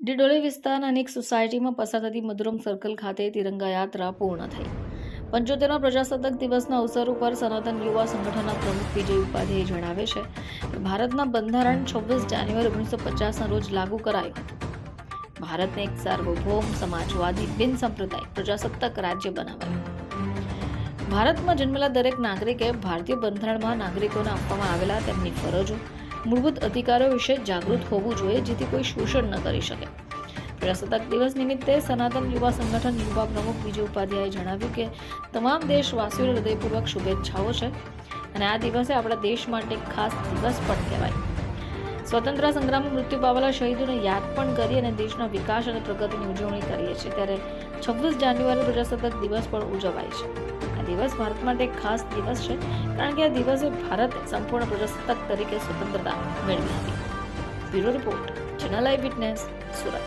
ડિડોલી વિસ્તારના અનેક સોસાયટીમાં પસાર થતી મધુરમ સર્કલ ખાતે તિરંગા યાત્રા પૂર્ણ થઈ. પંચોતેરમાં પ્રજાસત્તાક દિવસના અવસર ઉપર સનાતન યુવા સંગઠનના પ્રમુખ વિજય ઉપાધ્યાય જણાવે છે કે ભારતના બંધારણ છવ્વીસ જાન્યુઆરી ઓગણીસો પચાસના રોજ લાગુ કરાયું ભારતને એક સાર્વભૌમ સમાજવાદી બિન સંપ્રદાય પ્રજાસત્તાક રાજ્ય બનાવાયું. ભારતમાં જન્મેલા દરેક નાગરિકે ભારતીય બંધારણમાં નાગરિકોને આપવામાં આવેલા તેમની ફરજો મૂળભૂત અધિકારો વિશે જાગૃત હોવું જોઈએ, જેથી કોઈ શોષણ ન કરી શકે. પ્રજાસત્તાક દિવસ નિમિત્તે સનાતન યુવા સંગઠન યુવા પ્રમુખ વિજય ઉપાધ્યાયે જણાવ્યું કે, તમામ દેશવાસીઓને હૃદયપૂર્વક શુભેચ્છાઓ છે અને આ દિવસે આપણા દેશ માટે ખાસ દિવસ પણ કહેવાય. સ્વતંત્ર સંગ્રામમાં મૃત્યુ પામેલા શહીદોને યાદ પણ કરી અને દેશના વિકાસ અને પ્રગતિની ઉજવણી કરીએ છીએ. ત્યારે છવ્વીસ જાન્યુઆરી પ્રજાસત્તાક દિવસ પણ ઉજવાય છે. આ દિવસ ભારત માટે એક ખાસ દિવસ છે, કારણ કે આ દિવસે ભારત સંપૂર્ણ પ્રજાસત્તાક તરીકે સ્વતંત્રતા મેળવી હતી. Bureau report channel eye witness Surat.